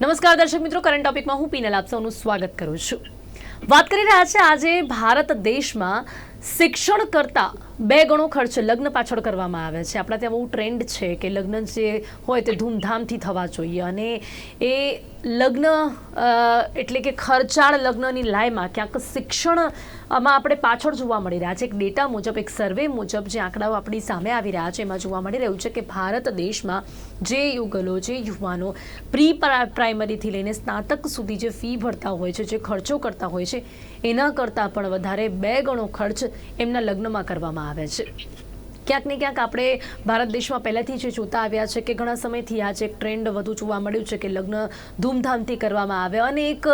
નમસ્કાર દર્શક મિત્રો કરંટ ટોપિકમાં હું પીનલ આપ સૌનું સ્વાગત કરું છું. વાત કરી રહ્યા છે આજે ભારત દેશમાં શિક્ષણ કરતાં બે ગણો ખર્ચ લગ્ન પાછળ કરવામાં આવે છે. આપણા ત્યાં બહુ ટ્રેન્ડ છે કે લગ્ન જે હોય તે ધૂમધામથી થવા જોઈએ અને એ લગ્ન એટલે કે ખર્ચાળ લગ્નની લાઈમાં ક્યાંક શિક્ષણ આમાં આપણે પાછળ જોવા મળી રહ્યા છે. એક ડેટા મુજબ, એક સર્વે મુજબ જે આંકડાઓ આપણી સામે આવી રહ્યા છે, એમાં જોવા મળી રહ્યું છે કે ભારત દેશમાં જે યુગલો જે યુવાનો પ્રી, પ્રાઇમરીથી લઈને સ્નાતક સુધી જે ફી ભરતા હોય છે, જે ખર્ચો કરતા હોય છે, એના કરતાં પણ વધારે બે ગણો ખર્ચ એમના લગ્નમાં કરવામાં આવે છે. ક્યાંક ને ક્યાંક આપણે ભારત દેશમાં પહેલાંથી જે જોતા આવ્યા છે કે ઘણા સમયથી આ જે ટ્રેન્ડ વધુ જોવા મળ્યું છે કે લગ્ન ધૂમધામથી કરવામાં આવે. અને એક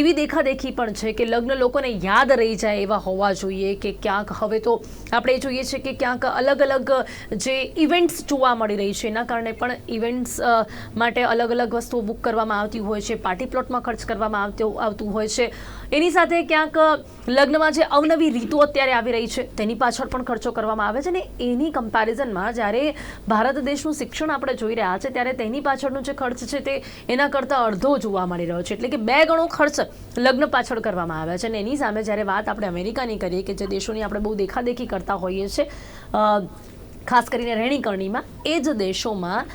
એવી દેખાદેખી પણ છે કે લગ્ન લોકોને યાદ રહી જાય એવા હોવા જોઈએ કે ક્યાંક હવે તો આપણે જોઈએ છે કે ક્યાંક અલગ અલગ જે ઇવેન્ટ્સ જોવા મળી રહી છે, એના કારણે પણ ઇવેન્ટ્સ માટે અલગ અલગ વસ્તુઓ બુક કરવામાં આવતી હોય છે પાર્ટી પ્લોટમાં ખર્ચ કરવામાં આવતો, આવતું હોય છે. એની સાથે ક્યાંક લગ્નમાં જે અવનવી રીતો અત્યારે આવી રહી છે, તેની પાછળ પણ ખર્ચો કરવામાં આવે છે ને એની કમ્પેરિઝનમાં જ્યારે ભારત દેશનું શિક્ષણ આપણે જોઈ રહ્યા છે, ત્યારે તેની પાછળનો જે ખર્ચ છે તે એના કરતાં અડધો જોવા મળી રહ્યો છે. એટલે કે બે ગણો ખર્ચ લગ્ન પાછળ કરવામાં આવ્યા છે. અને એની સામે જ્યારે વાત આપણે અમેરિકાની કરીએ કે જે દેશોની આપણે બહુ દેખાદેખી કરતા હોઈએ છીએ ખાસ કરીને રહેણીકરણીમાં એ જ દેશોમાં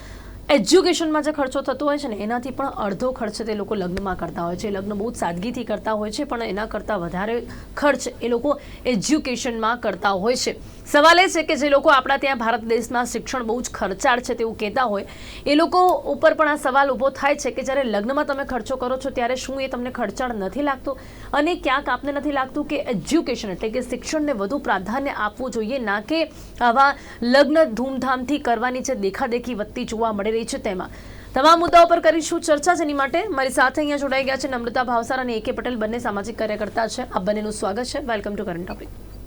એજ્યુકેશનમાં જે ખર્ચો થતો હોય છે ને, એનાથી પણ અડધો ખર્ચ તે લોકો લગ્નમાં કરતા હોય છે. લગ્ન બહુ જ સાદગીથી કરતા હોય છે, પણ એના કરતાં વધારે ખર્ચ એ લોકો એજ્યુકેશનમાં કરતા હોય છે. સવાલ એ છે કે જે લોકો આપણા ત્યાં ભારત દેશમાં શિક્ષણ બહુ જ ખર્ચાળ છે તેવું કહેતા હોય, એ લોકો ઉપર પણ આ સવાલ ઊભો થાય છે કે જ્યારે લગ્નમાં તમે ખર્ચો કરો છો ત્યારે શું એ તમને ખર્ચાળ નથી લાગતો? અને ક્યાંક આપને નથી લાગતું કે એજ્યુકેશન એટલે કે શિક્ષણને વધુ પ્રાધાન્ય આપવું જોઈએ, ના કે આવા લગ્ન ધૂમધામથી કરવાની જે દેખાદેખી વધતી જોવા મળી રહી છે તેમાં. તમામ મુદ્દાઓ પર કરીશું ચર્ચા, જેની માટે મારી સાથે અહીંયા જોડાઈ ગયા છે નમ્રતા ભાવસાર અને એકે પટેલ, બંને સામાજિક કાર્યકર્તા છે. આ બંનેનું સ્વાગત છે. વેલકમ ટુ કરંટ ટોપિક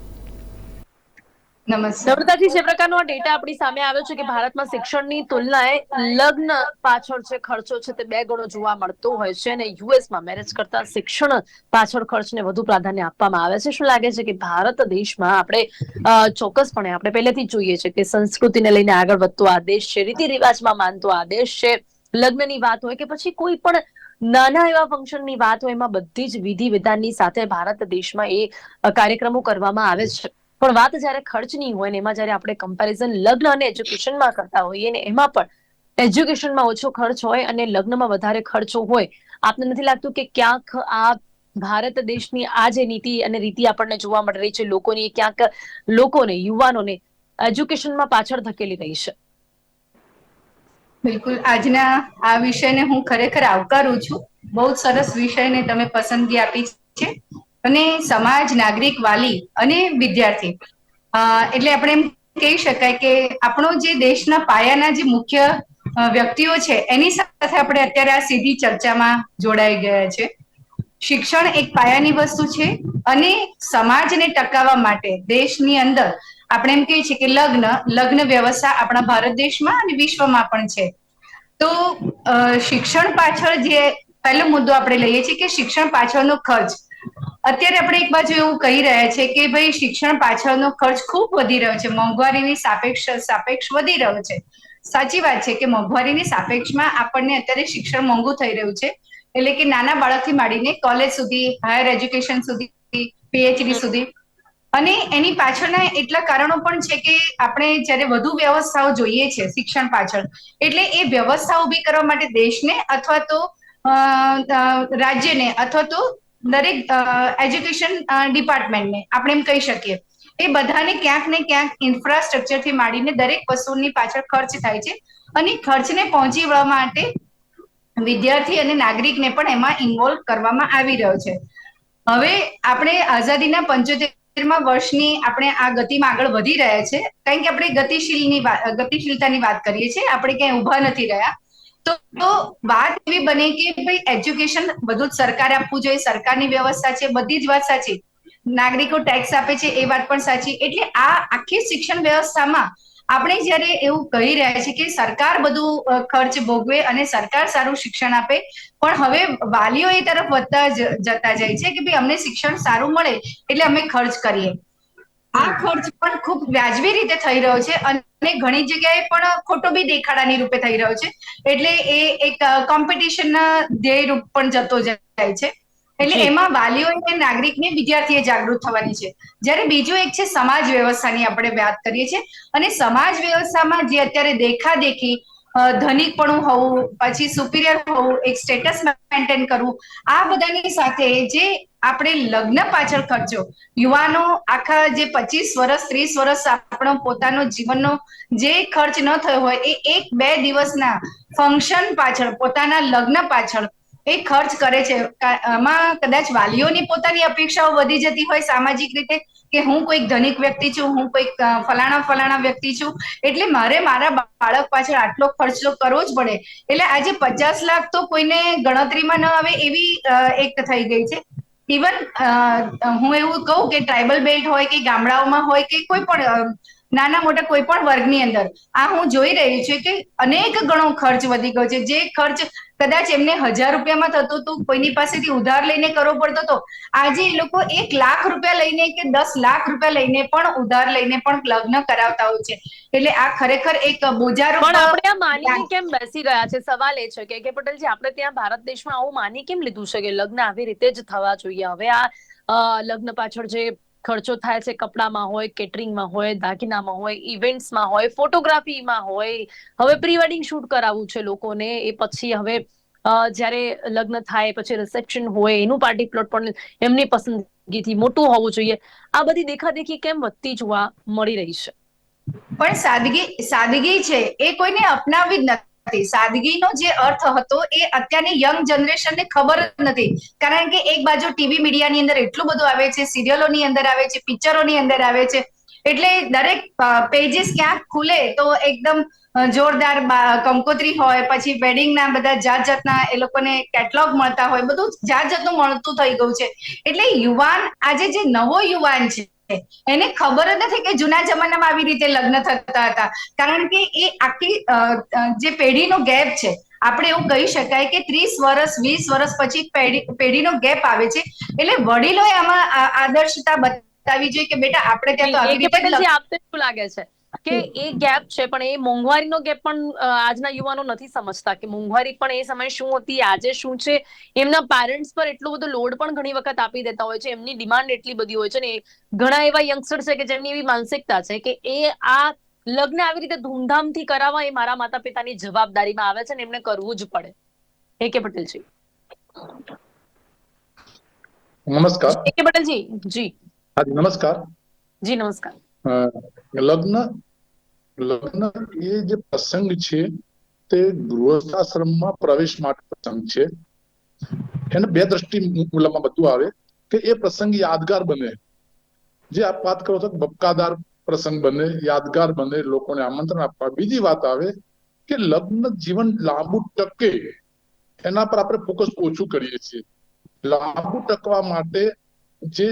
નમ્રતાજી જે પ્રકારનો આ ડેટા આપણી સામે આવ્યો છે કે ભારતમાં શિક્ષણની તુલનાએ લગ્ન પાછળ જે ખર્ચો છે તે બે ગણો જોવા મળતો હોય છે અને યુએસમાં મેરેજ કરતા શિક્ષણ પાછળ ખર્ચને વધુ પ્રાધાન્ય આપવામાં આવે છે. શું લાગે છે કે ભારત દેશમાં આપણે ચોક્કસપણે આપણે પહેલેથી જોઈએ છે કે સંસ્કૃતિને લઈને આગળ વધતો આ દેશ છે રીતિ રિવાજમાં માનતો આ દેશ છે, લગ્નની વાત હોય કે પછી કોઈ પણ નાના એવા ફંક્શનની વાત હોય એમાં બધી જ વિધિ વિધાનની સાથે ભારત દેશમાં એ કાર્યક્રમો કરવામાં આવે છે. પણ વાત જ્યારે ખર્ચની હોય ને એમાં જ્યારે આપણે કમ્પેરિઝન લગ્ન અને એજ્યુકેશનમાં કરતા હોઈએ ને એમાં પણ એજ્યુકેશનમાં ઓછો ખર્ચ હોય અને લગ્નમાં વધારે ખર્ચો હોય, આપને નથી લાગતું કે ક્યાંક આ ભારત દેશની આ જે નીતિ અને રીતિ આપણને જોવા મળી રહી છે, લોકોની ક્યાંક લોકોને, યુવાનોને એજ્યુકેશનમાં પાછળ ધકેલી રહી છે. બિલકુલ. આજના આ વિષયને હું ખરેખર આવકારું છું. બહુ સરસ વિષયને તમે પસંદગી આપી છે. અને સમાજ નાગરિક વાલી અને વિદ્યાર્થી. એટલે આપણે એમ કહી શકાય કે આપણો જે દેશના પાયાના જે મુખ્ય વ્યક્તિઓ છે, એની સાથે આપણે અત્યારે આ સીધી ચર્ચામાં જોડાઈ ગયા છે. શિક્ષણ એક પાયાની વસ્તુ છે અને સમાજને ટકાવવા માટે દેશની અંદર આપણે એમ કહીએ છીએ કે લગ્ન લગ્ન વ્યવસ્થા આપણા ભારત દેશમાં અને વિશ્વમાં પણ છે. તો શિક્ષણ પાછળ જે પહેલો મુદ્દો આપણે લઈએ છીએ કે શિક્ષણ પાછળનો ખર્ચ. અત્યારે આપણે એક બાજુ એવું કહી રહ્યા છે કે ભાઈ શિક્ષણ પાછળનો ખર્ચ ખૂબ વધી રહ્યો છે, મોંઘવારીની સાપેક્ષ સાપેક્ષ વધી રહ્યો છે. સાચી વાત છે કે મોંઘવારીની સાપેક્ષમાં આપણને અત્યારે શિક્ષણ મોંઘું થઈ રહ્યું છે, એટલે કે નાના બાળકથી માંડીને કોલેજ સુધી હાયર એજ્યુકેશન સુધી પીએચડી સુધી. અને એની પાછળના એટલા કારણો પણ છે કે આપણે જ્યારે વધુ વ્યવસ્થાઓ જોઈએ છે શિક્ષણ પાછળ, એટલે એ વ્યવસ્થા ઊભી કરવા માટે દેશને અથવા તો રાજ્યને અથવા તો દરેક એજ્યુકેશન ડિપાર્ટમેન્ટને આપણે એમ કહી શકીએ. એ બધાને ક્યાંક ને ક્યાંક ઇન્ફ્રાસ્ટ્રક્ચરથી માંડીને દરેક વસ્તુની પાછળ ખર્ચ થાય છે. અને ખર્ચને પહોંચી વળવા માટે વિદ્યાર્થી અને નાગરિકને પણ એમાં ઇન્વોલ્વ કરવામાં આવી રહ્યો છે. હવે આપણે આઝાદીના પંચોતેરમાં વર્ષની આપણે આ ગતિમાં આગળ વધી રહ્યા છે. કારણ કે આપણે ગતિશીલની ગતિશીલતાની વાત કરીએ છીએ. આપણે ક્યાંય ઊભા નથી રહ્યા. તો વાત એવી બને કે ભાઈ એજ્યુકેશન બધું જ સરકારે આપવું જોઈએ, સરકારની વ્યવસ્થા છે, બધી જ વાત સાચી. નાગરિકો ટેક્સ આપે છે, એ વાત પણ સાચી. એટલે આ આખી શિક્ષણ વ્યવસ્થામાં આપણે જયારે એવું કહી રહ્યા છીએ કે સરકાર બધું ખર્ચ ભોગવે અને સરકાર સારું શિક્ષણ આપે, પણ હવે વાલીઓ એ તરફ વધતા જતા જાય છે કે ભાઈ અમને શિક્ષણ સારું મળે, એટલે અમે ખર્ચ કરીએ. આ ખર્ચ પણ ખૂબ વ્યાજબી રીતે થઈ રહ્યો છે અને ઘણી જગ્યાએ પણ ખોટો બી દેખાડાની રૂપે થઈ રહ્યો છે. એટલે એ એક કોમ્પિટિશનના ધ્યેય રૂપ પણ જતો જાય છે. એટલે એમાં વાલીઓ અને નાગરિકને વિદ્યાર્થીએ જાગૃત થવાની છે. જ્યારે બીજું એક છે સમાજ વ્યવસ્થાની આપણે વાત કરીએ છીએ. અને સમાજ વ્યવસ્થામાં જે અત્યારે દેખાદેખી ધનિકપણું હોવું પછી સુપિરિયર હોવું એક સ્ટેટસ મેન્ટેન કરવું આ બધાની સાથે જે આપણે લગ્ન પાછળ ખર્ચો. યુવાનો આખા જે પચીસ વર્ષ, ત્રીસ વર્ષ આપણો પોતાનો જીવનનો જે ખર્ચ ન થયો હોય, એ એક બે દિવસના ફંક્શન પાછળ, પોતાના લગ્ન પાછળ એ ખર્ચ કરે છે. આમાં કદાચ વાલીઓની પોતાની અપેક્ષાઓ વધી જતી હોય સામાજિક રીતે કે હું કોઈક ધનિક વ્યક્તિ છું, હું કોઈક ફલાણા ફલાણા વ્યક્તિ છું, એટલે મારે મારા બાળક પાછળ આટલો ખર્ચ કરવો જ પડે. એટલે આજે પચાસ લાખ તો કોઈને ગણતરીમાં ન આવે એવી એક થઈ ગઈ છે. ઇવન હું એવું કહું કે ટ્રાઇબલ બેલ્ટ હોય કે ગામડાઓમાં હોય કે કોઈ પણ નાના મોટા કોઈ પણ વર્ગની અંદર. આ હું જોઈ રહી છું કે અનેક ગણો ખર્ચ વધી ગયો છે. જે ખર્ચ કદાચ એમને હજાર રૂપિયામાં થતું હતું કોઈની પાસેથી ઉધાર લઈને કરવો પડતો હતો આજે એ લોકો એક લાખ રૂપિયા લઈને કે દસ લાખ રૂપિયા લઈને પણ ઉધાર લઈને પણ લગ્ન કરાવતા હોય છે. એટલે આ ખરેખર એક બોજારૂપ પણ આપણે આ માની કેમ બેસી ગયા છે? સવાલ એ છે કે કે પટેલજી આપણે ત્યાં ભારત દેશમાં આવું માની કેમ લીધું છે કે લગ્ન આવી રીતે જ થવા જોઈએ? હવે આ લગ્ન પાછળ જે ખર્ચો થાય છે, કપડામાં હોય, કેટરિંગમાં હોય, દાગીનામાં હોય, ઇવેન્ટ્સમાં હોય, ફોટોગ્રાફીમાં હોય. હવે પ્રી વેડિંગ શૂટ કરાવવું છે લોકોને, એ પછી હવે જ્યારે લગ્ન થાય, પછી રિસેપ્શન હોય, એનું પાર્ટી પ્લોટ પણ એમની પસંદગીથી મોટું હોવું જોઈએ. આ બધી દેખાદેખી કેમ વધતી જોવા મળી રહી છે? પણ સાદગી સાદગી છે, એ કોઈને અપનાવી જ નથી સાદગીનો જે અર્થ હતો એ અત્યારની યંગ જનરેશનને ખબર નથી. કારણ કે એક બાજુ ટીવી મીડિયાની અંદર એટલું બધું આવે છે સિરિયલોની અંદર આવે છે પિક્ચરોની અંદર આવે છે. એટલે દરેક પેજીસ ક્યાંક ખુલે તો એકદમ જોરદાર કંકોત્રી હોય, પછી વેડિંગના બધા જાત જાતના એ લોકોને કેટલોગ મળતા હોય, બધું જાત જાતનું મળતું થઈ ગયું છે. એટલે યુવાન, આજે જે નવો યુવાન છે એને ખબર જ નથી કે જૂના જમાનામાં આવી રીતે લગ્ન થતા હતા. કારણ કે એ આખી જે પેઢીનો ગેપ છે આપણે એવું કહી શકાય કે ત્રીસ વર્ષ વીસ વર્ષ પછી પેઢીનો ગેપ આવે છે. એટલે વડીલોએ આમાં આદર્શતા બતાવી જોઈએ કે બેટા આપણે ત્યાં તો આવી રીતે લાગે છે. કે એ ગેપ છે પણ એ મોંઘવારીનો ગેપ પણ આજના યુવાનો નથી સમજતા કે મોંઘવારી પણ એ સમયે શું હતી આજે શું છે? એમના પેરેન્ટ્સ પર એટલો બધો લોડ પણ ઘણી વખત આપી દેતા હોય છે એમની ડિમાન્ડ એટલી બધી હોય છે ને ઘણા એવા યંગસ્ટર છે કે જેમની એવી માનસિકતા છે કે એ આ લગ્ન આવી રીતે ધૂમધામથી કરાવવા એ મારા માતા પિતાની જવાબદારીમાં આવે છે ને એમને કરવું જ પડે. એ કે પટેલજી. નમસ્કાર. કે પટેલજી જી. હા નમસ્કાર. જી નમસ્કાર. લગ્ન લગ્ન એ જે પ્રસંગ છે, તે ગૃહસ્થાશ્રમમાં પ્રવેશ માટે પ્રસંગ છે. એને બે દ્રષ્ટિ મૂલમાં બધું આવે કે એ પ્રસંગ યાદગાર બને. જે આપ વાત કરો છો બપકાદાર પ્રસંગ બને, યાદગાર બને, લોકોને આમંત્રણ આપવા. બીજી વાત આવે કે લગ્ન જીવન લાંબુ ટકે, એના પર આપણે ફોકસ ઓછું કરીએ છીએ. લાંબુ ટકવા માટે જે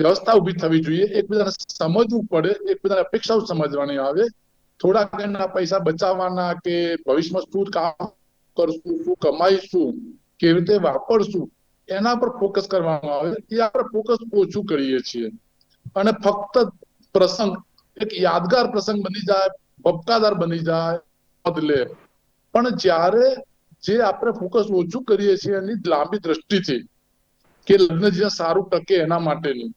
વ્યવસ્થા ઊભી થવી જોઈએ. એકબીજાને સમજવું પડે એકબીજાની અપેક્ષાઓ સમજવાની આવે. એના પૈસા બચાવવાના કે ભવિષ્યમાં શું કામ કરશું, શું કમાઈશું, કેવી રીતે વાપરશું, એના પર ફોકસ કરવામાં આવે. એ આપણે ફોકસ ઓછું કરીએ છીએ. અને ફક્ત પ્રસંગ, એક યાદગાર પ્રસંગ બની જાય બબકાદાર બની જાય બદલે પણ જ્યારે જે આપણે ફોકસ ઓછું કરીએ છીએ એની લાંબી દ્રષ્ટિથી, કે લગ્ન જ્યાં સારું ટકે એના માટેનું.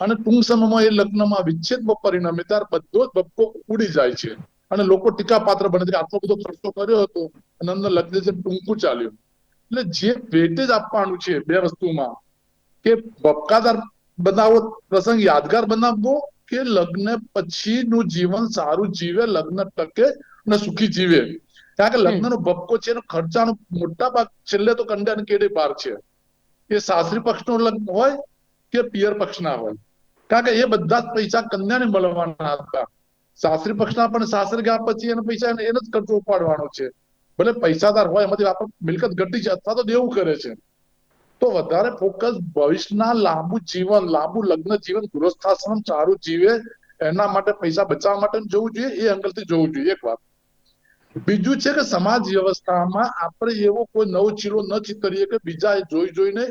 અને ટૂંક સમયમાં એ લગ્નમાં વિચ્છેદમાં પરિણમે ત્યારે બધો જ બબકો ઉડી જાય છે. અને લોકો ટીકા પાત્ર બને છે. આટલો બધો ખર્ચો કર્યો હતો અને અંદર લગ્ન છે ટૂંકું ચાલ્યું. એટલે જે વેટેજ આપવાનું છે બે વસ્તુમાં, કે બબકાદાર બનાવો, પ્રસંગ યાદગાર બનાવવો, કે લગ્ન પછીનું જીવન સારું જીવે, લગ્ન ટકે અને સુખી જીવે. કારણ કે લગ્નનો બબકો છે એનો ખર્ચાનો મોટા ભાગ છેલ્લે તો કંડે કેડે પાર છે. એ સાસરી પક્ષનો લગ્ન હોય કે પિયર પક્ષના હોય. કારણ કે એ બધા જ પૈસા કન્યાને મળવાના હતા. સાસરી પક્ષના પણ સાસરે ગયા પછી એને પૈસા એને જ ખર્ચો ઉપાડવાનો છે. ભલે પૈસાદાર હોય, એમાંથી આપણે મિલકત ઘટી છે અથવા તો દેવું કરે છે. તો વધારે ફોકસ ભવિષ્યના લાંબુ જીવન, લાંબુ લગ્ન જીવન, ગૃહસ્થાશ્રમ સારું જીવે, એના માટે પૈસા બચાવવા માટે જવું જોઈએ, એ અંગલથી જોવું જોઈએ. એક વાત. બીજું છે કે સમાજ વ્યવસ્થામાં આપણે એવો કોઈ નવો ચીરો ન કરીએ કે બીજા જોઈ જોઈને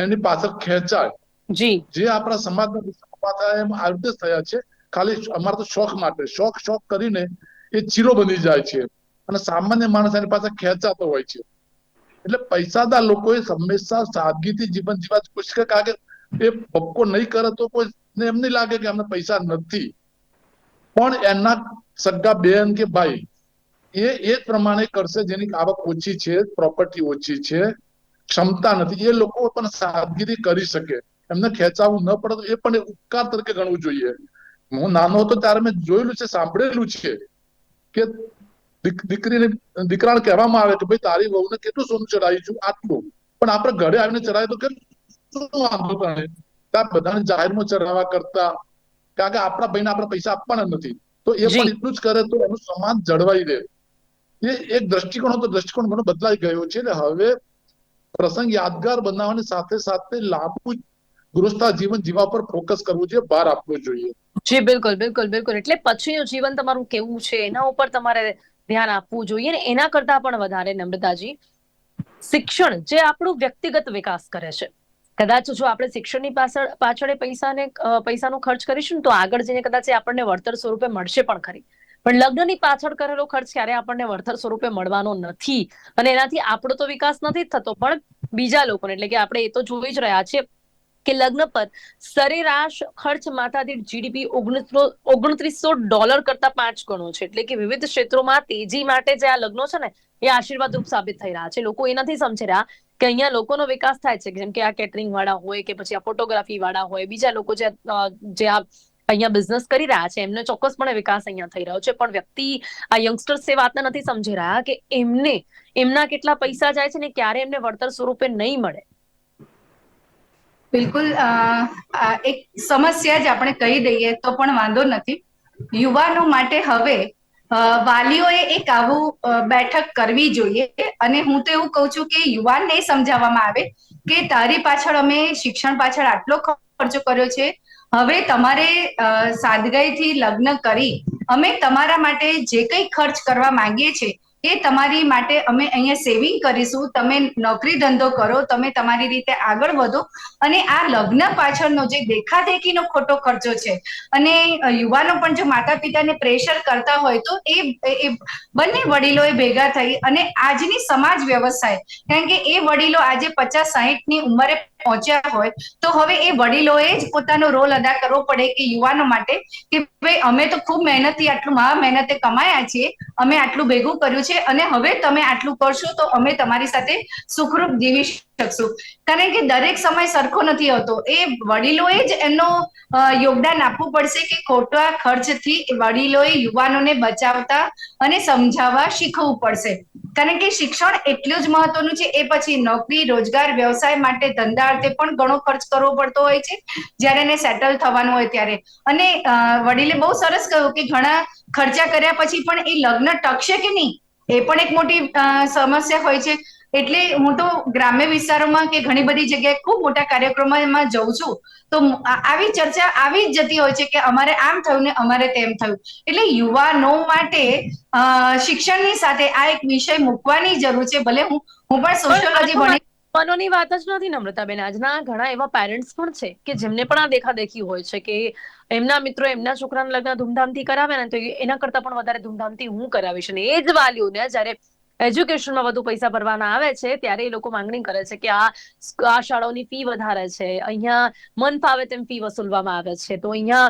એની પાછળ ખેંચાય. જી. જે આપણા સમાજના પાછા એમ આવી થયા છે. ખાલી અમારે તો શોખ માટે, શોખ શોખ કરીને એ ચીરો બની જાય છે. અને સામાન્ય માણસ એની પાસે ખેંચાતો હોય છે. એટલે પૈસાદાર લોકોએ હંમેશા સાદગીથી જીવન જીવવા કોશિશ કરે. કારણ કે એ પક્કો નહીં કરે તો કોઈ એમ નહીં લાગે કે અમને પૈસા નથી. પણ એના સગા બેન કે ભાઈ, એ એ પ્રમાણે કરશે જેની આવક ઓછી છે પ્રોપર્ટી ઓછી છે, ક્ષમતા નથી. એ લોકો પણ સાદગીથી કરી શકે. એમને ખેંચાવું ન પડે એ પણ ઉપકાર તરીકે ગણવું જોઈએ. હું નાનો હતો ત્યારે મેં જોયેલું છે સાંભળેલું છે કે દીક- દીકરીને દીકરાને કહેવામાં આવે કે ભાઈ તારી વહુને કેટલું સોનું ચડાવી છું? આટલું. પણ આપણે ઘરે આવીને ચડાવે તો કે શું વાંધો તને ત્યાં બધાને જાહેરમાં ચડાવવા કરતા કારણ કે આપણા ભાઈને આપણે પૈસા આપવાના નથી. તો એ પણ એટલું જ કરે તો એનું સમાજ જળવાઈ રહે. એ એક દ્રષ્ટિકોણ હતો દ્રષ્ટિકોણ ઘણો બદલાઈ ગયો છે. એટલે હવે પ્રસંગ યાદગાર બનાવવાની સાથે સાથે લાંબુ ગૃહસ્થ જીવન જીવા પર ફોકસ કરવું જોઈએ ભાર આપવો જોઈએ. જી, બિલકુલ બિલકુલ બિલકુલ. એટલે પછીનું જીવન તમારું કેવું છે, એના ઉપર તમારે ધ્યાન આપવું જોઈએ ને એના કરતા પણ વધારે, નમ્રતાજી. શિક્ષણ જે આપણું વ્યક્તિગત વિકાસ કરે છે. કદાચ જો આપણે શિક્ષણની પાછળ પાછળ પૈસાને પૈસાનો ખર્ચ કરીશું તો આગળ જઈને કદાચ આપણને વળતર સ્વરૂપે મળશે પણ ખરી. પણ લગ્નની પાછળ કરેલો ખર્ચ ક્યારે આપણને વળતર સ્વરૂપે મળવાનો નથી. અને એનાથી આપણો તો વિકાસ નથી થતો. પણ બીજા લોકોને, એટલે કે આપણે એ તો જોઈ જ રહ્યા છીએ કે લગ્ન પર સરેરાશ ખર્ચ માથાદીઠ જીડીપી ઓગણત્રીસો ડોલર કરતા પાંચ ગણો છે. એટલે કે વિવિધ ક્ષેત્રોમાં તેજી માટે જે આ લગ્નો છે ને, એ આશીર્વાદરૂપ સાબિત થઈ રહ્યા છે. લોકો એ નથી સમજી રહ્યા કે અહીંયા લોકોનો વિકાસ થાય છે. જેમ કે આ કેટરિંગ વાળા હોય કે પછી આ ફોટોગ્રાફી વાળા હોય, બીજા લોકો જે જે આ અહીંયા બિઝનેસ કરી રહ્યા છે, એમને ચોક્કસપણે વિકાસ અહીંયા થઈ રહ્યો છે. પણ વ્યક્તિ આ યંગસ્ટર્સ એ વાતને નથી સમજી રહ્યા કે એમને, એમના કેટલા પૈસા જાય છે ને ક્યારે એમને વળતર સ્વરૂપે નહીં મળે. બિલકુલ એક સમસ્યા જ આપણે કહી દઈએ તો પણ વાંધો નથી. યુવાનો માટે હવે વાલીઓએ એક આવું બેઠક કરવી જોઈએ અને હું તો એવું કહું છું કે યુવાનને સમજાવવામાં આવે કે તારી પાછળ અમે શિક્ષણ પાછળ આટલો ખર્ચો કર્યો છે, હવે તમારે સાદગાઈથી લગ્ન કરી અમે તમારા માટે જે કંઈ ખર્ચ કરવા માંગીએ છીએ એ તમારી માટે અમે અહીંયા સેવિંગ કરીશું, તમે નોકરી ધંધો કરો, તમે તમારી રીતે આગળ વધો અને આ લગ્ન પાછળનો જે દેખાદેખીનો ખોટો ખર્ચો છે અને યુવાનો પણ જો માતા પિતાને પ્રેશર કરતા હોય તો એ બંને બંને વડીલોએ ભેગા થઈ અને આજની સમાજ વ્યવસ્થા કારણ કે એ વડીલો આજે પચાસ સાહીઠની ઉંમરે પહોંચ્યા હોય, તો હવે એ વડીલોએ જ પોતાનો રોલ અદા કરવો પડે કે યુવાનો માટે કે ભાઈ, અમે તો ખૂબ મહેનતથી આટલું મહા મહેનતે કમાયા છીએ, અમે આટલું ભેગું કર્યું છે અને હવે તમે આટલું કરશો તો અમે તમારી સાથે સુખરૂપ જીવી શકશું. કારણ કે દરેક સમય સરખો નથી હોતો. એ વડીલોએ જ એમનો યોગદાન આપવું પડશે કે ખોટા ખર્ચથી વડીલોએ યુવાનોને બચાવતા અને સમજાવવા શીખવવું પડશે. કારણ કે શિક્ષણ એટલું જ મહત્વનું છે, એ પછી નોકરી, રોજગાર, વ્યવસાય માટે ધંધા અર્થે પણ ઘણો ખર્ચ કરવો પડતો હોય છે, જ્યારે એને સેટલ થવાનું હોય ત્યારે. અને વડીલે બહુ સરસ કહ્યું કે ઘણા ખર્ચા કર્યા પછી પણ એ લગ્ન ટકશે કે નહીં? એ પણ એક મોટી સમસ્યા હોય છે. એટલે હું તો ગ્રામ્ય વિસ્તારોમાં કે ઘણી બધી જગ્યાએ ખૂબ મોટા કાર્યક્રમોમાં જઉં છું તો આવી ચર્ચા આવી જ જતી હોય છે કે અમારે આમ થયું ને અમારે તેમ થયું. એટલે યુવાનો માટે શિક્ષણની સાથે આ એક વિષય મૂકવાની જરૂર છે ભલે હું હું પણ સોશિયોલોજી ભણી યુવાનોની વાત જ નથી નમ્રતાબેન આજના ઘણા એવા પેરેન્ટ્સ પણ છે કે જેમને પણ આ દેખાદેખી હોય છે કે એમના મિત્રો એમના છોકરાના લગ્ન ધૂમધામથી કરાવે ને તો એના કરતા પણ વધારે ધૂમધામથી હું કરાવીશ. અને એ જ વાલીઓને જ્યારે એજ્યુકેશનમાં વધુ પૈસા ભરવાના આવે છે, ત્યારે એ લોકો માંગણી કરે છે કે આ આ શાળાઓની ફી વધારે છે. અહીંયા મન ફાવે તેમ ફી વસૂલવામાં આવે છે. તો અહીંયા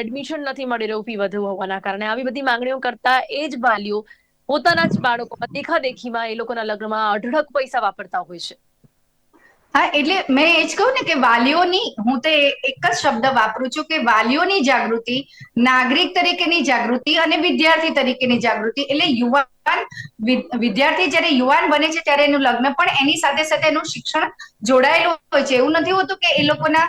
એડમિશન નથી મળી રહ્યું ફી વધુ હોવાના કારણે. આવી બધી માંગણીઓ કરતા એ જ વાલીઓ પોતાના જ બાળકોમાં દેખાદેખીમાં એ લોકોના લગ્નમાં અઢળક પૈસા વાપરતા હોય છે. હા, એટલે મેં એ જ કહું ને કે વાલીઓની, હું તો એક જ શબ્દ વાપરું છું કે વાલીઓની જાગૃતિ, નાગરિક તરીકેની જાગૃતિ અને વિદ્યાર્થી તરીકેની જાગૃતિ. એટલે યુવાન વિદ્યાર્થી જ્યારે યુવાન બને છે ત્યારે એનું લગ્ન પણ એની સાથે સાથે એનું શિક્ષણ જોડાયેલું હોય છે. એવું નથી હોતું કે એ લોકોના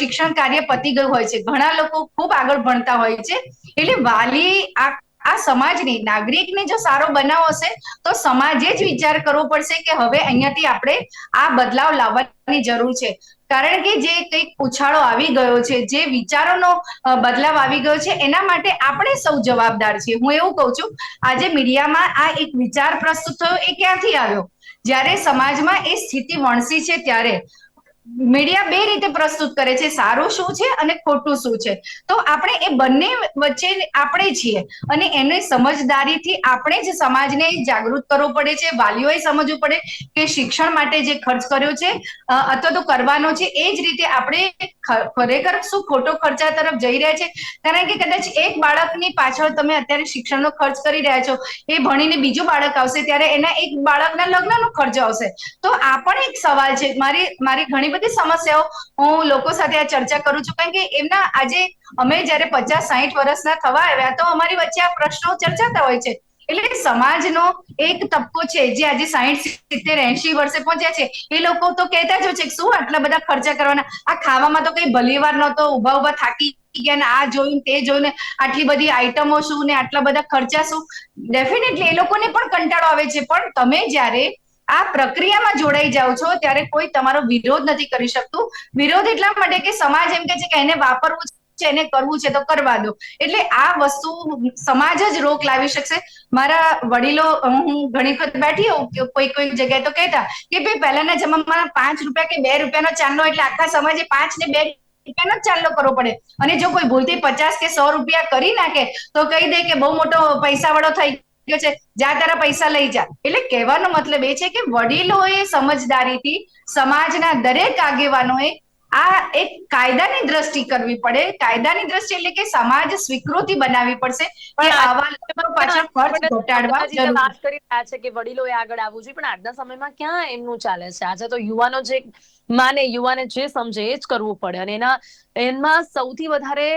શિક્ષણ કાર્ય પતી ગયું હોય છે. ઘણા લોકો ખૂબ આગળ ભણતા હોય છે. એટલે વાલી આ આ સમાજની નાગરિકને જો સારો બનાવવો હશે, તો સમાજે જ વિચાર કરવો પડશે કે હવે અહીંયાથી આપણે આ બદલાવ લાવવાની જરૂર છે. કારણ કે જે કંઈક ઉછાળો આવી ગયો છે, જે વિચારોનો બદલાવ આવી ગયો છે, એના માટે આપણે સૌ જવાબદાર છીએ. હું એવું કહું છું, આજે મીડિયામાં આ એક વિચાર પ્રસ્તુત થયો, એ ક્યાંથી આવ્યો? જ્યારે સમાજમાં એ સ્થિતિ વણસી છે, ત્યારે મીડિયા બે રીતે પ્રસ્તુત કરે છે, સારું શું છે અને ખોટું શું છે. તો આપણે એ બંને વચ્ચે આપણે છીએ અને એને સમજદારીથી આપણે જ સમાજને જાગૃત કરવો પડે છે, વાલીઓએ સમજવું પડે કે શિક્ષણ માટે જે ખર્ચ કર્યો છે અથવા તો કરવાનો છે, એ જ રીતે આપણે ખરેખર શું ખોટો ખર્ચા તરફ જઈ રહ્યા છે. કારણ કે કદાચ એક બાળકની પાછળ તમે અત્યારે શિક્ષણનો ખર્ચ કરી રહ્યા છો, એ ભણીને બીજું બાળક આવશે, ત્યારે એના એક બાળકના લગ્નનો ખર્ચ આવશે. તો આ પણ એક સવાલ છે. મારી મારી ઘણી બધી સમસ્યાઓ હું લોકો સાથે આ ચર્ચા કરું છું. કારણ કે એમના આજે અમે જ્યારે પચાસ, સાહીઠ વર્ષના થવા આવ્યા, તો અમારી વચ્ચે આ પ્રશ્નો ચર્ચાતા હોય છે. એટલે સમાજનો એક તબકો છે, જે આજે સાહીઠ, સિત્તેર, એંશી વર્ષે પહોંચ્યા છે, એ લોકો તો કહેતા જ છે કે શું આટલા બધા ખર્ચા કરવાના? આ ખાવામાં તો કઈ ભલીવાર નહોતો ઊભા ઊભા થાકી ગયા ને આ જોયું તે જોયું આટલી બધી આઈટમો શું ને આટલા બધા ખર્ચા શું? ડેફિનેટલી એ લોકોને પણ કંટાળો આવે છે. પણ તમે જ્યારે આ પ્રક્રિયામાં જોડાઈ જાઓ છો ત્યારે કોઈ તમારો વિરોધ નથી કરી શકતું. વિરોધ એટલા માટે કે સમાજ એમ કે છે કે એને વાપરવું છે, એને કરવું છે તો કરવા દો. એટલે આ વસ્તુ સમાજ જ રોક લાવી શકશે. મારા વડીલો હું ઘણી વખત બેઠી હોઉં કે કોઈ કોઈ જગ્યાએ તો કહેતા કે ભાઈ પહેલાના જમાનામાં પાંચ રૂપિયા કે બે રૂપિયાનો ચાંદલો એટલે આખા સમાજે પાંચ ને બે રૂપિયાનો જ ચાંદલો કરવો પડે. અને જો કોઈ ભૂલથી પચાસ કે સો રૂપિયા કરી નાખે તો કહી દે કે બહુ મોટો પૈસા વાળો થઈ ગયો છે. જ્યાં તારા પૈસા લઈ જા. એટલે કહેવાનો મતલબ એ છે કે વડીલોએ સમજદારીથી સમાજના દરેક આગેવાનોએ આ એક કાયદાની દ્રષ્ટિ કરવી પડે. કાયદાની દ્રષ્ટિ એટલે કે સમાજ સ્વીકૃતિ બનાવવી પડશે. પણ આવા લોકો પાછળ ખર્ચ ઘટાડવા વાત કરી રહ્યા છે કે વડીલોએ આગળ આવવું જોઈએ પણ આજના સમયમાં ક્યાં એમનું ચાલે છે? આજે તો યુવાનો જે માને યુવાને જે સમજે એ જ કરવું પડે. અને એના એમાં સૌથી વધારે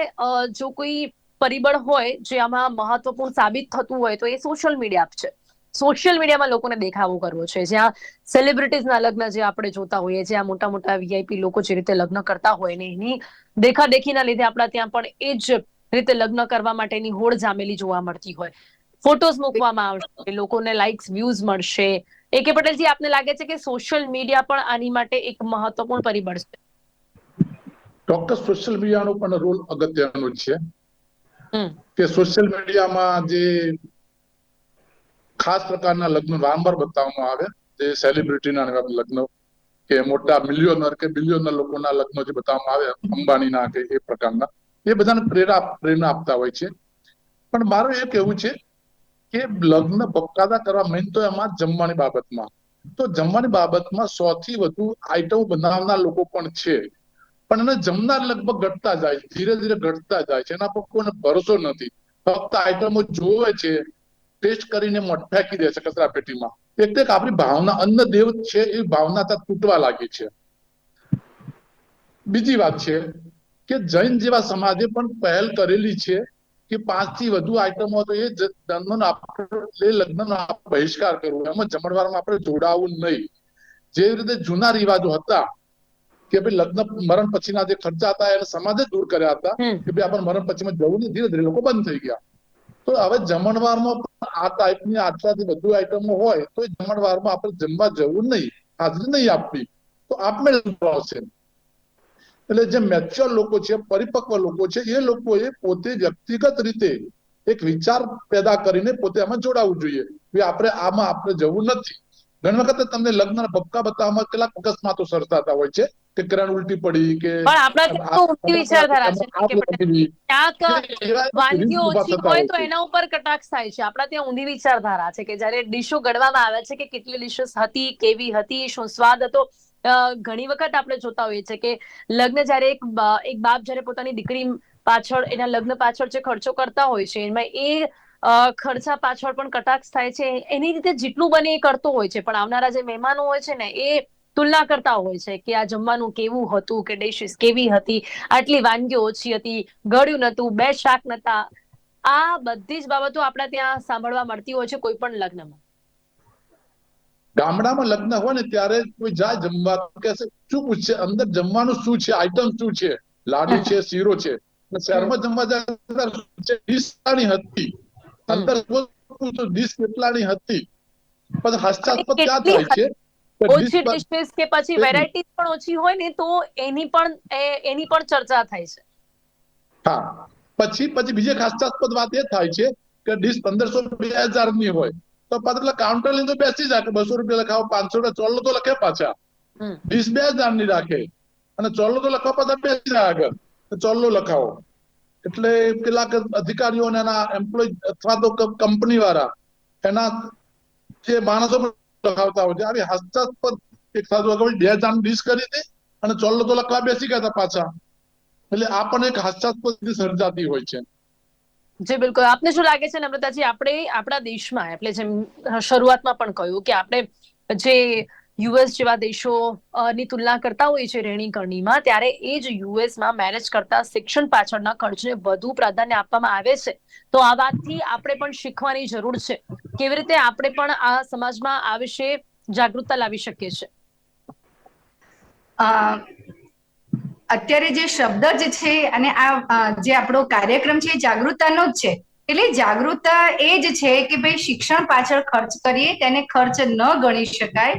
જો કોઈ પરિબળ હોય, જે આમાં મહત્વપૂર્ણ સાબિત થતું હોય, તો એ સોશિયલ મીડિયા છે. સોશિયલ મીડિયામાં લોકોને દેખાવો કરવો છે. જ્યાં સેલિબ્રિટીઝના લગ્ન જે આપણે જોતા હોઈએ, જ્યાં મોટા મોટા વીઆઈપી લોકો જે રીતે લગ્ન કરતા હોય ને એની દેખાદેખીના લીધે આપણા ત્યાં પણ એ જ રીતે લગ્ન કરવા માટેની હોડ જામેલી જોવા મળતી હોય. ફોટોઝ મૂકવામાં આવશે, લોકોને લાઇક્સ વ્યૂઝ મળશે. એ કે પટેલજી, આપને લાગે છે કે સોશિયલ મીડિયા પણ આની માટે એક મહત્વપૂર્ણ પરિબળ છે? ચોક્કસ સોશિયલ મીડિયાનો પણ રોલ અગત્યનો છે. કે સોશિયલ મીડિયામાં જે ખાસ પ્રકારના લગ્ન, વારંવાર બતાવવામાં આવે, જે સેલિબ્રિટીના લગ્ન કે મોટા મિલિયોનર કે બિલિયોનર લોકોના લગ્નો જે બતાવવામાં આવે, અંબાણીના કે એ પ્રકારના, એ બધાને પ્રેરણા પ્રેરણા આપતા હોય છે. પણ મારું એ કહેવું છે કે લગ્ન બકાદા કરવા મેન તો એમાં જમવાની બાબતમાં. તો જમવાની બાબતમાં સો થી વધુ આઈટમ બનાવનાર લોકો પણ છે. પણ એને જમનાર લગભગ ઘટતા જાય છે, ધીરે ધીરે ઘટતા જાય છે. એના પર કોઈને ભરોસો નથી. ફક્ત આઈટમો જોવે છે, ટેસ્ટ કરીને ફેંકી દે છે કચરા પેટીમાં. એક એક આપણી ભાવના, અન્ન દેવ છે એ ભાવના તૂટવા લાગી છે. બીજી વાત છે કે જૈન જેવા સમાજે પણ પહેલ કરેલી છે કે પાંચથી વધુ આઈટમો તો એ જ આપણે લગ્નનો બહિષ્કાર કરવો. એમાં જમણવારમાં આપણે જોડાવું નહીં. જે રીતે જૂના રિવાજો હતા કે ભાઈ લગ્ન મરણ પછીના જે ખર્ચા હતા એને સમાજે દૂર કર્યા હતા કે ભાઈ આપણે મરણ પછીમાં જવું નહીં ધીરે ધીરે લોકો બંધ થઈ ગયા. તો હવે જમણવારમાં આ ટાઈપની આટલાથી વધુ આઈટમો હોય તો એ જમણવારમાં આપણે જમવા જવું નહીં હાજરી નહીં આપવી. તો આપમેળે આવશે. એટલે જે મેચ્યોર લોકો છે પરિપક્વ લોકો છે એ લોકોએ પોતે વ્યક્તિગત રીતે એક વિચાર પેદા કરીને પોતે આમાં જોડાવવું જોઈએ. કે આપણે આમાં આપણે જવું નથી. ઘણી વખત તમને લગ્ન ભપકા બતાવવામાં કેટલાક અકસ્માતો સર્જાતા હોય છે. કે કરણ ઉલટી પડી કે પણ આપણા તો ઉલટી વિચારધારા છે કે ક્યાંક વાનગીઓ ઓછી હોય તો એના ઉપર કટાક્ષ થાય છે આપણા ત્યાં ઊંધી વિચારધારા છે કે જ્યારે ડીશો ગણવામાં આવે છે કે કેટલી ડિશિસ હતી કેવી હતી શું સ્વાદ હતો ઘણી વખત આપણે જોતા હોઈએ છીએ કે લગ્ન જ્યારે એક એક બાપ જ્યારે પોતાની દીકરી પાછળ એના લગ્ન પાછળ જે ખર્ચો કરતા હોય છે એમાં એ ખર્ચા પાછળ પણ કટાક્ષ થાય છે એની રીતે જેટલું બને એ કરતો હોય છે પણ આવનારા જે મહેમાનો હોય છે ને એ તુલના કરતા હોય છે કે આ જમવાનું કેવું હતું કે ડિશિસ કેવી હતી આટલી વાનગીઓ ઓછી હતી ગળ્યું નતું બે શાક નતા આ બધી જ બાબતો આપણા ત્યાં સાંભળવા મળતી હોય છે કોઈ પણ લગ્નમાં. ગામડામાં લગ્ન હોય ને ત્યારે કોઈ જાય જમવા કે શું પૂછશે અંદર જમવાનું શું છે? આઈટમ શું છે? લાડુ છે શીરો છે. શહેરમાં જમવા જાય હતી? અંદર ડીશ કેટલાની હતી? પછી હાસ્યાસ્પદ ક્યાં થાય છે? ઓછી ડિશિસ કે પછી વેરાયટી પણ ઓછી હોય ને તો એની પણ એની પણ ચર્ચા થાય છે. હા. પછી પછી બીજી એક વાત એ થાય છે કે ડીશ પંદરસો બે હજારની હોય તો પાછળ કાઉન્ટર લઈને બેસી જાય કે બસો રૂપિયા લખાવો પાંચસો ચોલ્લો તો લખે પાછા. ડીશ બે હજારની રાખે અને ચોલ્લો તો લખવા પાછા બેસી જાય આગળ. ચોલ્લો લખાવો. એટલે કેટલાક અધિકારીઓ અને એના એમ્પ્લોય અથવા તો કંપની વાળા એના જે માણસો લખાવતા હોય છે આવી હાસ્યાસ્પદ એક સાધુ બે જાણ ડીશ કરી હતી અને ચોલ્લો તો બેસી ગયા પાછા. એટલે આ પણ એક હાસ્યાસ્પદ સર્જાતી હોય છે. જી, બિલકુલ. આપને શું લાગે છે, નમ્રતાજી, આપણે આપણા દેશમાં, એટલે જેમ શરૂઆતમાં પણ કહ્યું કે આપણે જે યુએસ જેવા દેશો ની તુલના કરતા હોય છે રહેણીકરણીમાં ત્યારે એ જ યુએસમાં મેરેજ કરતા શિક્ષણ પાછળના ખર્ચને વધુ પ્રાધાન્ય આપવામાં આવે છે. તો આ વાતથી આપણે પણ શીખવાની જરૂર છે. કેવી રીતે આપણે પણ આ સમાજમાં આ વિશે જાગૃતતા લાવી શકીએ છીએ અત્યારે જે શબ્દ જ છે અને આ જે આપણો કાર્યક્રમ છે એ જાગૃતતાનો જ છે. એટલે જાગૃતતા એ જ છે કે ભાઈ શિક્ષણ પાછળ ખર્ચ કરીએ, તેને ખર્ચ ન ગણી શકાય.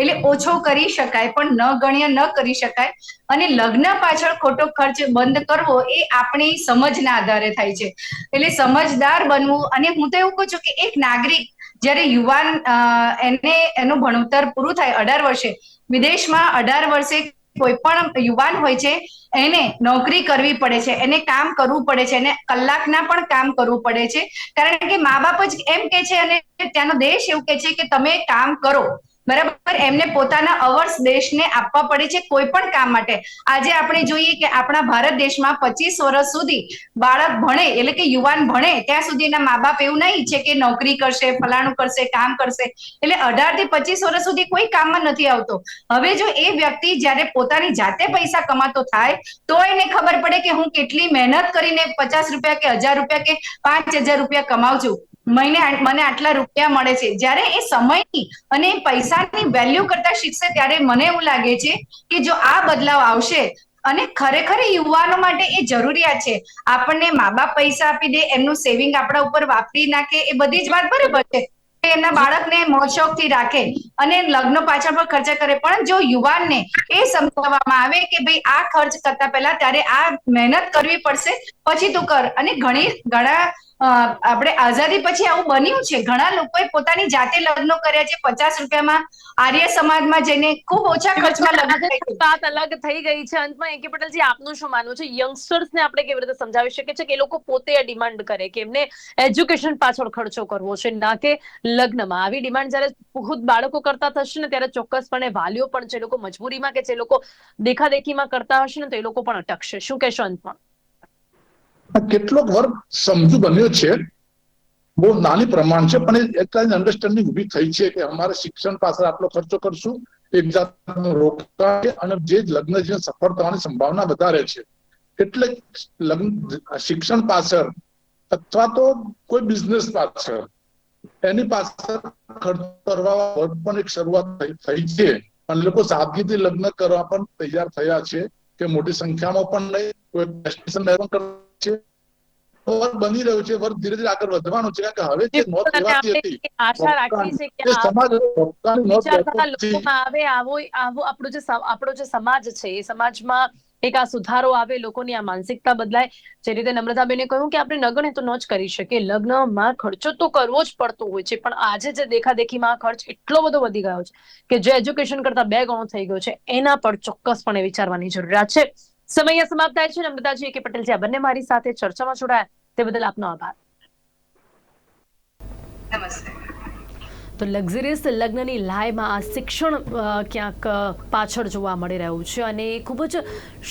એટલે ઓછો કરી શકાય, પણ ન ગણ્ય ન કરી શકાય. અને લગ્ન પાછળ ખોટો ખર્ચ બંધ કરવો એ આપણી સમજના આધારે થાય છે. એટલે સમજદાર બનવું, અને હું તો એવું કહું છું કે એક નાગરિક જ્યારે યુવાન એને, એનું ભણતર પૂરું થાય અઢાર વર્ષે, વિદેશમાં અઢાર વર્ષે કોઈ પણ યુવાન હોય છે, એને નોકરી કરવી પડે છે, એને કામ કરવું પડે છે, એને કલાકના પણ કામ કરવું પડે છે. કારણ કે મા બાપ જ એમ કે છે અને ત્યાંનો દેશ એવું કે છે કે તમે કામ કરો. બરાબર? એમને પોતાના અવર્સ દેશને આપવા પડે છે કોઈ પણ કામ માટે. આજે આપણે જોઈએ કે આપણા ભારત દેશમાં પચીસ વર્ષ સુધી બાળક ભણે, એટલે કે યુવાન ભણે, ત્યાં સુધી એના મા બાપ એવું નહીં છે કે નોકરી કરશે, ફલાણું કરશે, કામ કરશે. એટલે અઢારથી પચીસ વર્ષ સુધી કોઈ કામમાં નથી આવતો. હવે જો એ વ્યક્તિ જ્યારે પોતાની જાતે પૈસા કમાતો થાય, તો એને ખબર પડે કે હું કેટલી મહેનત કરીને પચાસ રૂપિયા કે હજાર રૂપિયા કે પાંચ હજાર રૂપિયા કમાઉં છું મહિને મને આટલા રૂપિયા મળે છે. જ્યારે એ સમયની અને પૈસાની વેલ્યુ કરતા શીખશે ત્યારે મને એવું લાગે છે કે જો આ બદલાવ આવશે અને ખરેખર યુવાનો માટે એ જરૂરિયાત છે. આપણને મા બાપ પૈસા આપી દે, એમનું સેવિંગ આપણા ઉપર વાપરી નાખે, એ બધી જ વાત બરાબર છે. એમના બાળકને મોજશોખથી રાખે અને લગ્ન પાછળ પણ ખર્ચા કરે. પણ જો યુવાનને એ સમજાવવામાં આવે કે ભાઈ આ ખર્ચ કરતા પહેલા ત્યારે આ મહેનત કરવી પડશે, પછી તું કર. અને ઘણી, ઘણા આપણે આઝાદી પછી આવું બન્યું છે? ઘણા લોકોએ પોતાની જાતે લગ્નો કર્યા છે. પચાસ રૂપિયામાં આર્ય સમાજમાં જઈને ખૂબ ઓછા ખર્ચમાં લગ્ન વાત અલગ થઈ ગઈ છે. અંતમાં એકે પટેલજી આપનું શું માનવું છે? યંગસ્ટર્સને આપણે કેવી રીતે સમજાવી શકીએ છીએ કે એ લોકો પોતે ડિમાન્ડ કરે કે એમને એજ્યુકેશન પાછળ ખર્ચો કરવો છે ના કે લગ્નમાં? આવી ડિમાન્ડ જ્યારે ખુદ બાળકો કરતા થશે ને ત્યારે ચોક્કસપણે વાલીઓ પણ છે લોકો મજબૂરીમાં કે જે લોકો દેખાદેખીમાં કરતા હશે ને તો એ લોકો પણ અટકશે. શું કહેશો અંતમાં? કેટલોક વર્ગ સમજુ બન્યો છે. બહુ નાની પ્રમાણ છે, પણ એ એટલા અન્ડરસ્ટેન્ડિંગ ઊભી થઈ છે કે અમારે શિક્ષણ પાછળ આટલો ખર્ચો કરશું, એક જાતનું રોકાણ અને જે લગ્ન જીવન સફળ થવાની સંભાવના વધારે છે. એટલે લગ્ન, શિક્ષણ પાછળ અથવા તો કોઈ બિઝનેસ પાછળ, એની પાછળ ખર્ચ કરવા વર્ગ પણ એક શરૂઆત થઈ- છે. અને લોકો સાદગીથી લગ્ન કરવા પણ તૈયાર થયા છે કે મોટી સંખ્યામાં પણ નહીં, કોઈ છે વર્ગ બની રહ્યો છે વર્ગ ધીરે ધીરે આગળ વધવાનું છે કારણ કે હવે જે નોંધ લેવાતી હતી આશા રાખી છે કે સમાજ આવે આવો આવો આપણો જે આપણો જે સમાજ છે એ સમાજમાં એક આ સુધારો આવે લોકોની આ માનસિકતા બદલાય. જે રીતે નમ્રતાબેને કહ્યું કે આપણે લગ્ન તો ન જ કરી શકીએ. લગ્નમાં ખર્ચો તો કરવો જ પડતો હોય છે પણ આજે જે દેખાદેખીમાં ખર્ચ એટલો બધો વધી ગયો છે કે જે એજ્યુકેશન કરતા બે ગણો થઈ ગયો છે એના પર ચોક્કસપણે વિચારવાની જરૂરિયાત છે. સમય સમાપ્ત થાય છે નમ્રતાજી કે પટેલ જે, આ બંને મારી સાથે ચર્ચામાં જોડાયા. તે બદલ આપનો આભાર. નમસ્તે. તો લક્ઝરિયસ લગ્નની લાયમાં આ શિક્ષણ ક્યાંક પાછળ જોવા મળી રહ્યું છે અને એ ખૂબ જ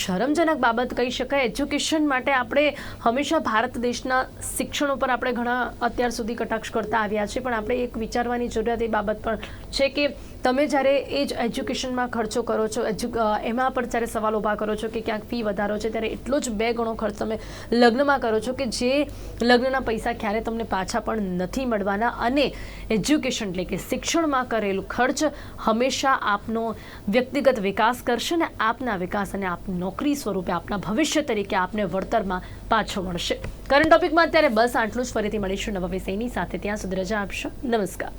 શરમજનક બાબત કહી શકાય. એજ્યુકેશન માટે આપણે હંમેશા ભારત દેશના શિક્ષણ ઉપર આપણે ઘણા અત્યાર સુધી કટાક્ષ કરતા આવ્યા છે. પણ આપણે એક વિચારવાની જરૂરિયાત એ બાબત પણ છે કે તમે જ્યારે એ જ એજ્યુકેશનમાં ખર્ચો કરો છો, એજ્યુ એમાં પણ જ્યારે સવાલ ઊભા કરો છો કે ક્યાંક ફી વધારો છે, ત્યારે એટલો જ બે ગણો ખર્ચ તમે લગ્નમાં કરો છો કે જે લગ્નના પૈસા ક્યારે તમને પાછા પણ નથી મળવાના અને એજ્યુકેશન એટલે કે શિક્ષણમાં કરેલું ખર્ચ હંમેશા આપનો વ્યક્તિગત વિકાસ કરશે ને આપના વિકાસ અને આપ નોકરી સ્વરૂપે આપના ભવિષ્ય તરીકે આપને વળતરમાં પાછો મળશે. કરંટ ટોપિકમાં અત્યારે બસ આટલું જ. ફરીથી મળીશું નવા વિષયની સાથે. ત્યાં સુધી રજા આપશો. નમસ્કાર.